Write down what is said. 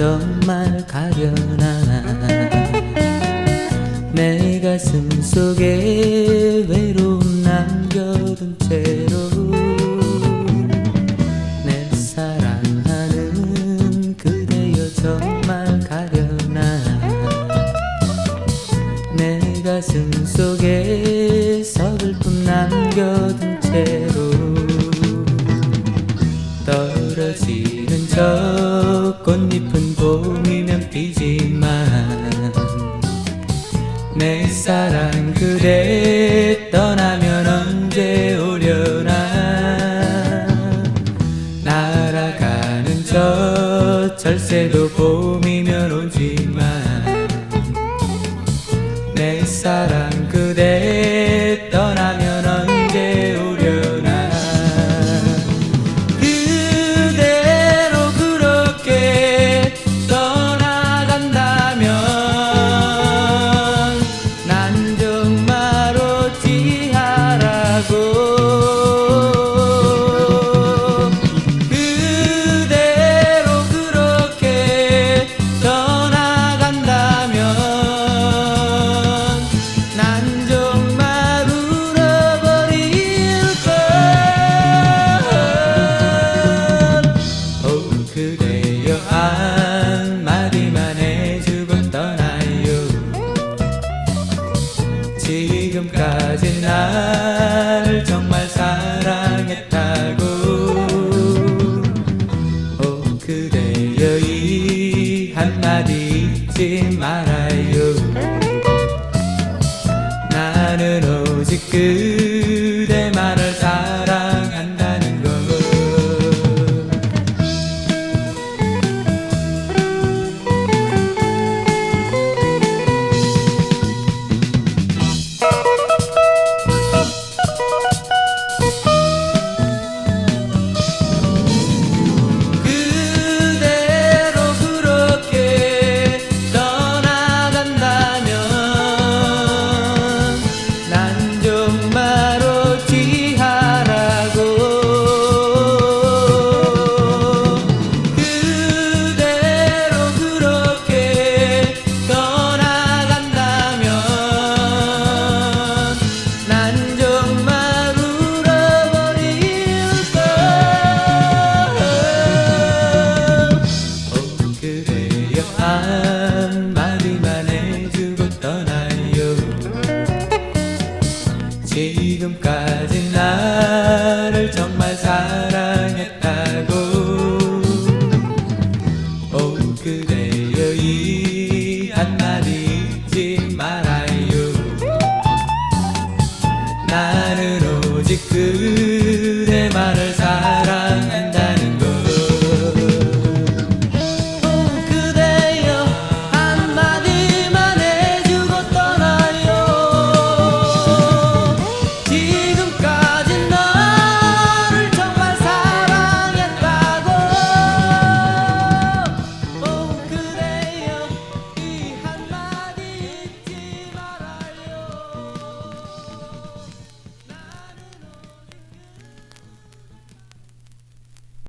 정말 가려나? 내 가슴 속에 외로움 남겨둔 채로 내 사랑하는 그대여 정말 가려나? 내 가슴 속에 서글픔 남겨둔 채로 떨어지는 저 꽃잎은 봄이면 피지만 내 사랑 그대 떠나면 언제 오려나? 날아가는 저 철새도 봄이 지금까지 나를 정말 사랑했다고. 오 그대여 이 한마디 잊지 말아요. 나는 오직 그 지금까지 나를 정말 사랑했다고. 오 그대여 이 한마디 잊지 말아요. 나는 오직 그